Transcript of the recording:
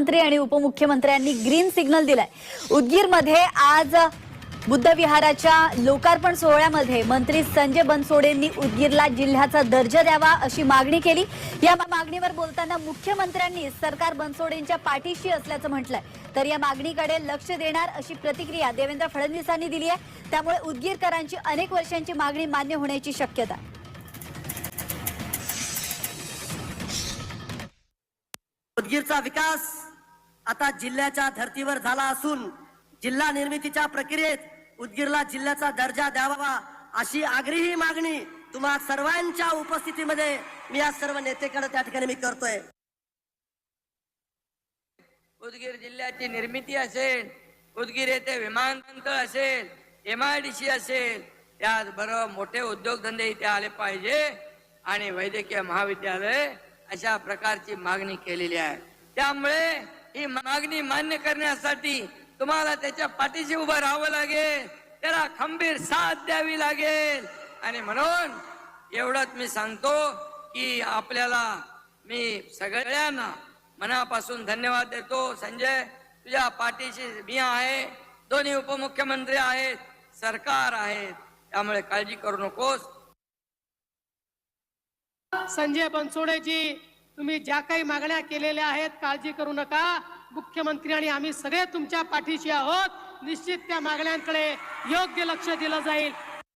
मुख्यमंत्री आणि उपमुख्यमंत्र्यांनी ग्रीन सिग्नल दिलाय. उदगीरमध्ये आज बुद्ध विहाराच्या लोकार्पण सोहळ्यामध्ये मंत्री संजय बनसोडेंनी उदगीरला जिल्ह्याचा दर्जा द्यावा अशी मागणी केली. या मागणीवर बोलताना मुख्यमंत्र्यांनी सरकार बनसोडेंच्या पाठीशी असल्याचं म्हटलंय. तर या मागणीकडे लक्ष देणार अशी प्रतिक्रिया देवेंद्र फडणवीसांनी दिली आहे. त्यामुळे उदगीरकरांची अनेक वर्षांची मागणी मान्य होण्याची शक्यता उदगीरचा विकास आता जिल्ह्याच्या धर्तीवर झाला असून जिल्हा निर्मितीच्या प्रक्रियेत उदगीरला जिल्ह्याचा दर्जा द्यावा अशी आग्रही मागणी तुम्हा सर्वांच्या उपस्थितीमध्ये मी या सर्व नेतेकडे त्या ठिकाणी मी करतोय. उदगीर जिल्ह्याची निर्मिती असेल उदगीर येथे विमानतळ असेल एम असेल त्याचबरोबर मोठे उद्योगधंदे इथे आले पाहिजे आणि वैद्यकीय महाविद्यालय अशा प्रकारची मागणी केलेली आहे. त्यामुळे ही मागणी मान्य करण्यासाठी तुम्हाला त्याच्या पाठीशी उभं राहावं लागेल. त्याला खंबीर साथ द्यावी लागेल. आणि म्हणून एवढंच मी सांगतो की आपल्याला मी सगळ्यांना मनापासून धन्यवाद देतो. संजय तुझ्या पाठीशी मी आहे. दोन्ही उपमुख्यमंत्री आहेत. सरकार आहेत त्यामुळे काळजी करू नकोस. संजय बनसोडेजी तुम्ही ज्या काही मागण्या केलेल्या आहेत काळजी करू नका. मुख्यमंत्री आणि आम्ही सगळे तुमच्या पाठीशी आहोत. निश्चित त्या मागण्यांकडे योग्य लक्ष दिलं जाईल.